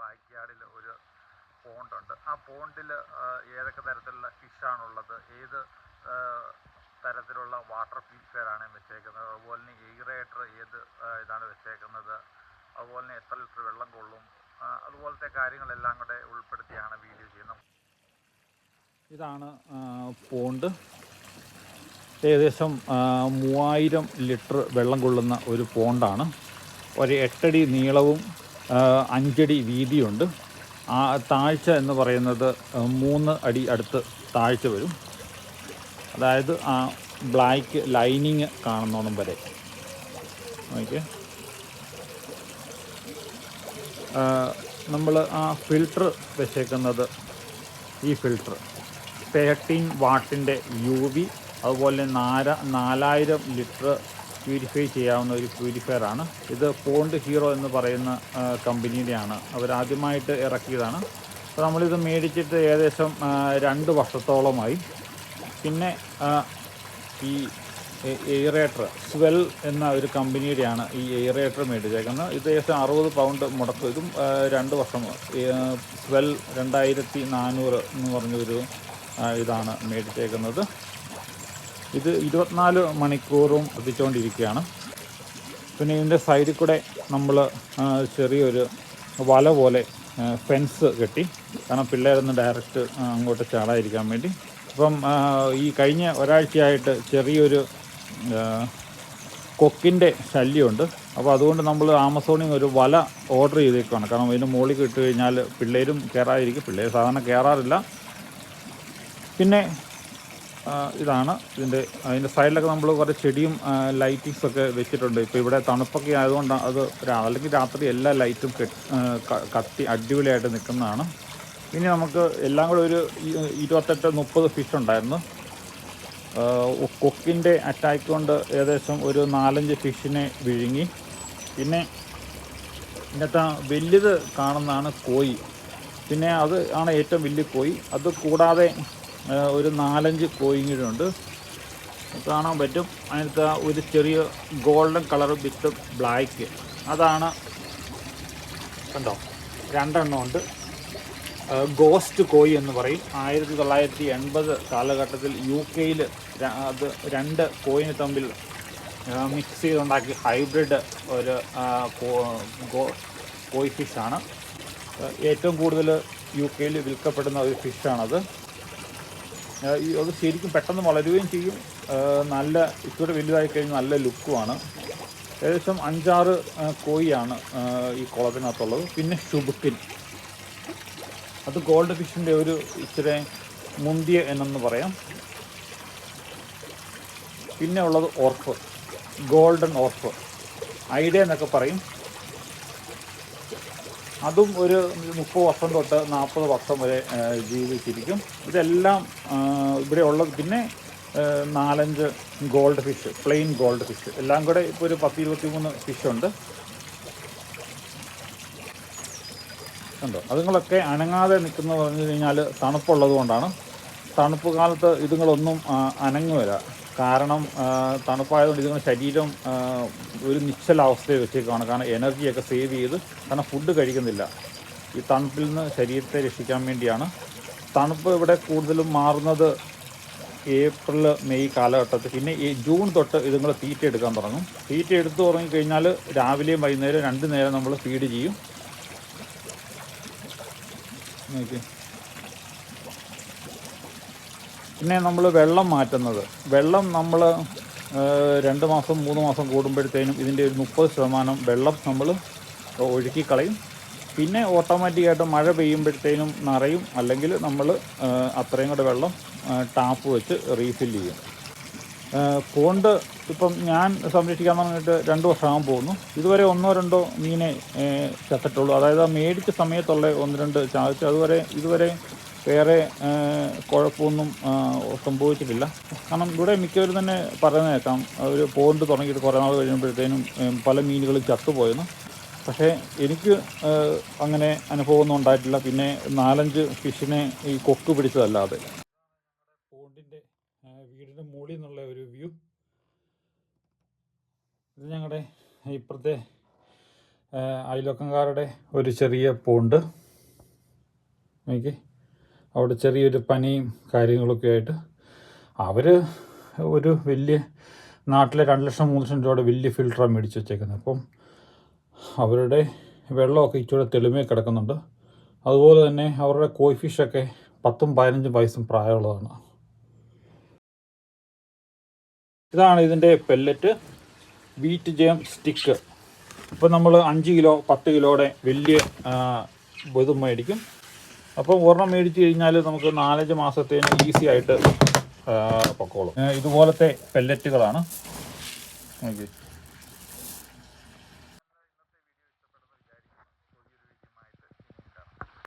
Back യാർഡിൽ ഒരു പോണ്ടുണ്ട് ആ പോണ്ടിൽ ഏതൊക്കെ തരത്തിലുള്ള ഫിഷാണുള്ളത് ഏത് തരത്തിലുള്ള വാട്ടർ ഫീൽഫെയറാണ് വെച്ചേക്കുന്നത് അതുപോലെ തന്നെ എയറേറ്റർ ഏത് ഇതാണ് വെച്ചേക്കുന്നത് അതുപോലെ തന്നെ എത്ര ലിറ്റർ വെള്ളം കൊള്ളും അതുപോലത്തെ കാര്യങ്ങളെല്ലാം കൂടെ ഉൾപ്പെടുത്തിയാണ് വീഡിയോ ചെയ്യുന്നത്. ഇതാണ് പോണ്ട് ഏകദേശം മൂവായിരം ലിറ്റർ വെള്ളം കൊള്ളുന്ന ഒരു പോണ്ടാണ് ഒരു എട്ടടി നീളവും അഞ്ചടി വീതിയുണ്ട്. ആ താഴ്ച എന്ന് പറയുന്നത് മൂന്ന് അടി അടുത്ത് താഴ്ച വരും. അതായത് ആ ബ്ലാക്ക് ലൈനിങ് കാണുന്നോണം വരെ. ഓക്കെ. നമ്മൾ ആ ഫിൽട്ടർ വെച്ചേക്കുന്നത് ഈ ഫിൽട്ടർ. തേർട്ടീൻ വാട്ടിന്റെ യു വി അതുപോലെ നാര നാലായിരം ലിറ്റർ പ്യൂരിഫൈ ചെയ്യാവുന്ന ഒരു പ്യൂരിഫയർ ആണ്. ഇത് പോണ്ട് ഹീറോ എന്ന് പറയുന്ന കമ്പനിയുടെയാണ്. അവരാദ്യമായിട്ട് ഇറക്കിയതാണ്. അപ്പോൾ നമ്മളിത് മേടിച്ചിട്ട് ഏകദേശം രണ്ട് വർഷത്തോളമായി. പിന്നെ ഈ എയറേറ്റർ സ്വെൽ എന്ന ഒരു കമ്പനിയുടെയാണ് ഈ എയറേറ്റർ മേടിച്ചേക്കുന്നത്. ഇത് ഏകദേശം അറുപത് പൗണ്ട് മുടക്കും ഇതും രണ്ട് വർഷം സ്വെൽ രണ്ടായിരത്തി നാനൂറ് എന്ന് പറഞ്ഞൊരു ഇതാണ് മേടിച്ചേക്കുന്നത്. ഇത് ഇരുപത്തിനാല് മണിക്കൂറും എത്തിച്ചുകൊണ്ടിരിക്കുകയാണ് പിന്നെ ഇതിന്റെ സൈഡിൽ കൂടെ നമ്മൾ ചെറിയൊരു വല പോലെ ഫെൻസ് കെട്ടി. കാരണം പിള്ളേരൊന്ന് ഡയറക്റ്റ് അങ്ങോട്ട് ചാടാതിരിക്കാൻ വേണ്ടി. അപ്പം ഈ കഴിഞ്ഞ ഒരാഴ്ചയായിട്ട് ചെറിയൊരു കൊക്കിന്റെ ശല്യമുണ്ട്. അപ്പോൾ അതുകൊണ്ട് നമ്മൾ ആമസോണിൽ നിന്ന് ഒരു വല ഓർഡർ ചെയ്തേക്കുവാണ്. കാരണം ഇതിന് മുകളിൽ ഇട്ട് കഴിഞ്ഞാൽ പിള്ളേരും കയറാതിരിക്കും പിള്ളേർ സാധാരണ കയറാറില്ല പിന്നെ ഇതാണ് ഇതിന്റെ അതിന്റെ സൈഡിലൊക്കെ നമ്മൾ കുറേ ചെടിയും ലൈറ്റിങ്സ് ഒക്കെ വെച്ചിട്ടുണ്ട്. ഇപ്പോൾ ഇവിടെ തണുപ്പൊക്കെ ആയതുകൊണ്ട് അത് അല്ലെങ്കിൽ രാത്രി എല്ലാ ലൈറ്റും കത്തി അടിപൊളിയായിട്ട് നിൽക്കുന്നതാണ്. ഇനി നമുക്ക് എല്ലാം കൂടെ ഒരു ഇരുപത്തെട്ട് മുപ്പത് ഫിഷ് ഉണ്ടായിരുന്നു. കൊക്കിന്റെ അറ്റാക്ക് കൊണ്ട് ഏകദേശം ഒരു നാലഞ്ച് ഫിഷിനെ വിഴുങ്ങി. പിന്നെ ഇന്നത്തെ വലിയത് കാണുന്നതാണ് കോയി പിന്നെ അത് ആണ് ഏറ്റവും വലിയ കോയി അത് കൂടാതെ ഒരു നാലഞ്ച് കോയിങ്ങളുണ്ട് കാണാൻ പറ്റും. അതിനകത്ത് ഒരു ചെറിയ ഗോൾഡൻ കളർ വിത്ത് ബ്ലാക്ക്. അതാണ് കണ്ടോ രണ്ടെണ്ണം ഉണ്ട്. ഗോസ്റ്റ് കോയി എന്ന് പറയും. ആയിരത്തി തൊള്ളായിരത്തി എൺപത് കാലഘട്ടത്തിൽ യു കെയിൽ അത് രണ്ട് കോയിന് തമ്മിൽ മിക്സ് ചെയ്തുണ്ടാക്കി ഹൈബ്രിഡ് ഒരു കോയി ഫിഷാണ്. ഏറ്റവും കൂടുതൽ യു കെയിൽ വിൽക്കപ്പെടുന്ന ഒരു ഫിഷാണത്. ഈ അത് ശരിക്കും പെട്ടെന്ന് വളരുകയും ചെയ്യും. നല്ല ഇച്ചിരി വലുതായി കഴിഞ്ഞാൽ നല്ല ലുക്കുമാണ്. ഏകദേശം അഞ്ചാറ് കോയിയാണ് ഈ കുളത്തിനകത്തുള്ളത്. പിന്നെ ഷുബുക്കിൻ അത് ഗോൾഡ് ഫിഷിന്റെ ഒരു ഇച്ചിരി മുന്തിയ എന്നൊന്ന് പറയാം. പിന്നെ ഉള്ളത് ഓർഫ്. ഗോൾഡൻ ഓർഫ്. ഐഡിയ എന്നൊക്കെ പറയും. അതും ഒരു മുപ്പത് വർഷം തൊട്ട് നാൽപ്പത് വർഷം വരെ ജീവിച്ചിരിക്കും. ഇതെല്ലാം ഇവിടെ ഉള്ളത് പിന്നെ നാലഞ്ച് gold fish plain gold fish എല്ലാം കൂടെ ഇപ്പോൾ ഒരു പത്ത് ഇരുപത്തി മൂന്ന് ഫിഷുണ്ട് ഉണ്ട് അതുങ്ങളൊക്കെ അനങ്ങാതെ നിൽക്കുന്നത് പറഞ്ഞു കഴിഞ്ഞാൽ തണുപ്പുള്ളത് കൊണ്ടാണ്. തണുപ്പ് കാലത്ത് ഇതുങ്ങളൊന്നും അനങ്ങുവര കാരണം തണുപ്പായതുകൊണ്ട് ഇതിന് ശരീരം ഒരു നിശ്ചല അവസ്ഥയെ വെച്ചേക്കാണ് കാരണം എനർജിയൊക്കെ സേവ് ചെയ്ത് കാരണം ഫുഡ് കഴിക്കുന്നില്ല. ഈ തണുപ്പിൽ നിന്ന് ശരീരത്തെ രക്ഷിക്കാൻ വേണ്ടിയാണ്. തണുപ്പ് ഇവിടെ കൂടുതലും മാറുന്നത് ഏപ്രിൽ മെയ് കാലഘട്ടത്തിൽ. പിന്നെ ഈ ജൂൺ തൊട്ട് ഇതുങ്ങൾ തീറ്റ എടുക്കാൻ തുടങ്ങും. തീറ്റ എടുത്തു തുടങ്ങിക്കഴിഞ്ഞാൽ രാവിലെയും വൈകുന്നേരം രണ്ട് നേരം നമ്മൾ ഫീഡ് ചെയ്യും. നോക്കി പിന്നെ നമ്മൾ വെള്ളം മാറ്റുന്നത്. വെള്ളം നമ്മൾ രണ്ട് മാസം മൂന്ന് മാസം കൂടുമ്പോഴത്തേനും ഇതിന്റെ ഒരു മുപ്പത് ശതമാനം വെള്ളം നമ്മൾ ഒഴുക്കി കളയും. പിന്നെ ഓട്ടോമാറ്റിക്കായിട്ട് മഴ പെയ്യുമ്പോഴത്തേനും നിറയും അല്ലെങ്കിൽ നമ്മൾ അത്രയും കൂടെ വെള്ളം ടാപ്പ് വെച്ച് റീഫിൽ ചെയ്യും. പോണ്ട് ഇപ്പം ഞാൻ സംരക്ഷിക്കാൻ പറഞ്ഞിട്ട് രണ്ട് വർഷമാകാൻ പോകുന്നു. ഇതുവരെ ഒന്നോ രണ്ടോ മീനെ ചത്തിട്ടുള്ളൂ. അതായത് ആ മേടിച്ച സമയത്തുള്ള ഒന്ന് രണ്ട് ചാവിച്ച് അതുവരെ ഇതുവരെ വേറെ കുഴപ്പമൊന്നും സംഭവിച്ചിട്ടില്ല. കാരണം ഇവിടെ മിക്കവരും തന്നെ പറയുന്നത് കേൾക്കാം. ഒരു പോണ്ട് തുടങ്ങിയിട്ട് കുറേ നാൾ കഴിയുമ്പോഴത്തേനും പല മീനുകളും ചത്തുപോയെന്ന്. പക്ഷേ എനിക്ക് അങ്ങനെ അനുഭവമൊന്നും ഉണ്ടായിട്ടില്ല. പിന്നെ നാലഞ്ച് ഫിഷിനെ ഈ കൊക്ക് പിടിച്ചതല്ലാതെ. പോണ്ടിന്റെ വീടിന്റെ മുകളിൽ നിന്നുള്ള ഒരു വ്യൂ. ഇത് ഞങ്ങളുടെ ഇപ്പുറത്തെ അയൽവക്കംകാരുടെ ഒരു ചെറിയ പോണ്ട്. നോക്കി അവിടെ ചെറിയൊരു പനിയും കാര്യങ്ങളൊക്കെ ആയിട്ട് അവർ ഒരു വലിയ നാട്ടിലെ രണ്ട് ലക്ഷം മൂന്ന് ലക്ഷം രൂപയുടെ വലിയ ഫിൽറ്ററാണ് മേടിച്ച് വെച്ചേക്കുന്നത്. അപ്പം അവരുടെ വെള്ളമൊക്കെ ഇച്ചിരി തെളിമേ കിടക്കുന്നുണ്ട്. അതുപോലെ തന്നെ അവരുടെ കോയ് ഫിഷൊക്കെ പത്തും പതിനഞ്ചും വയസ്സും പ്രായമുള്ളതാണ്. ഇതാണ് ഇതിന്റെ പെല്ലറ്റ് വീറ്റ് ജയം സ്റ്റിക്ക് ഇപ്പോൾ നമ്മൾ അഞ്ച് കിലോ പത്ത് കിലോയുടെ വലിയ ഇത് മേടിക്കും. അപ്പോൾ ഒരെണ്ണം മേടിച്ച് കഴിഞ്ഞാൽ നമുക്ക് നാലഞ്ച് മാസത്തേന് ഈസി ആയിട്ട് പൊക്കോളും. ഇതുപോലത്തെ പെല്ലറ്റുകളാണ് നോക്കി